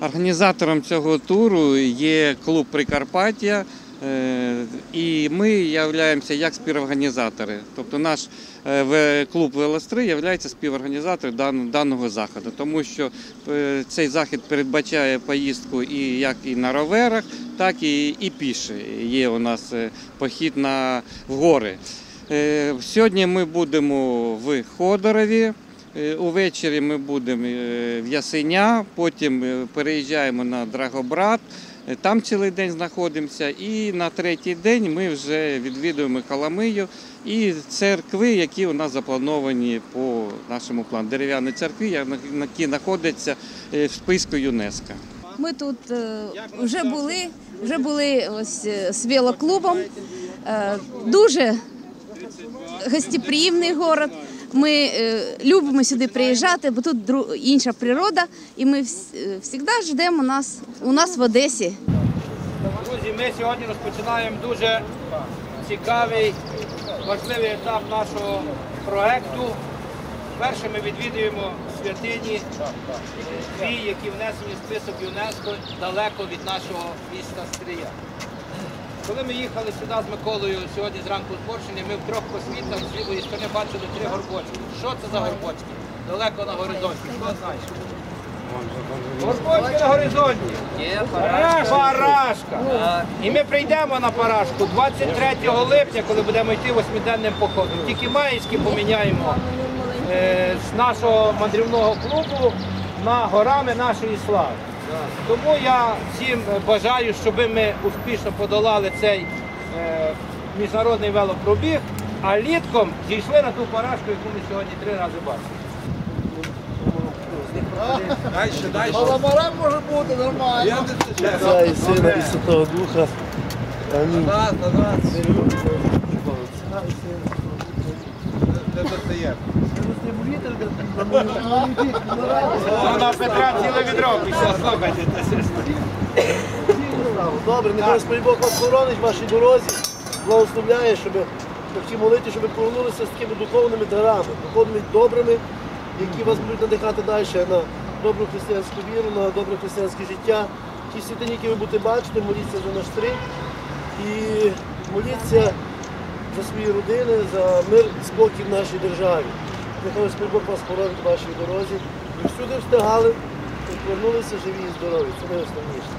Організатором цього туру є клуб Прикарпаття, е, і ми являємося як співорганізатори. Тобто наш е, клуб Велостри є співорганізатором даного заходу, тому що е, цей захід передбачає поїздку і як і на роверах, так і, і піше. Є у нас похід на в гори. Е, Сьогодні ми будемо в Ходорові. Е, Увечері ми будемо е, в Ясеня, потім переїжджаємо на Драгобрат, там цілий день знаходимося. І на третій день ми вже відвідуємо Коломию і церкви, які у нас заплановані по нашому плану. Дерев'яні церкви, які знаходяться в списку ЮНЕСКО. Ми тут вже були, вже були ось з велоклубом. Дуже гостеприємний город. Ми е, любимо сюди приїжджати, бо тут інша природа, і ми завжди ждемо нас у нас в Одесі. Друзі, ми сьогодні розпочинаємо дуже цікавий, важливий етап нашого проекту. Перше ми відвідуємо святині, е, дві, які внесені в список ЮНЕСКО далеко від нашого міста Стрия. Коли ми їхали сюди з Миколою сьогодні зранку з Борщини, ми в трьох просвітах з лівої сторони бачили три горбочки. Що це за горбочки? Далеко на горизонті. Хто знає? Горбочки на горизонті. Парашка. І ми прийдемо на парашку 23 липня, коли будемо йти восьмиденним походом. Тільки маївські поміняємо е, з нашого мандрівного клубу на горами нашої слави. Тому я всім бажаю, щоб ми успішно подолали цей е, міжнародний велопробіг, а літком зійшли на ту парашку, яку ми сьогодні три рази бачили. Маламара може бути нормально. І Сина і Святого Духа. Амінь. Вона Петра ціле відро пішла, слухайте. Добре, нехай Господь Бог вас хоронить в вашій дорозі, благословляє, щоб ті молити, щоб повернулися з такими духовними дарами, духовними добрими, які вас будуть надихати далі на добру християнську віру, на добре християнське життя. Ті святині, які ви будете бачити, моліться за наш стрій і моліться за свої родини, за мир і спокій в нашій державі. Нехай Господь Бог вас хоронить вашій дорозі. І всюди встигали, і повернулися живі і здорові. Це найосновніше.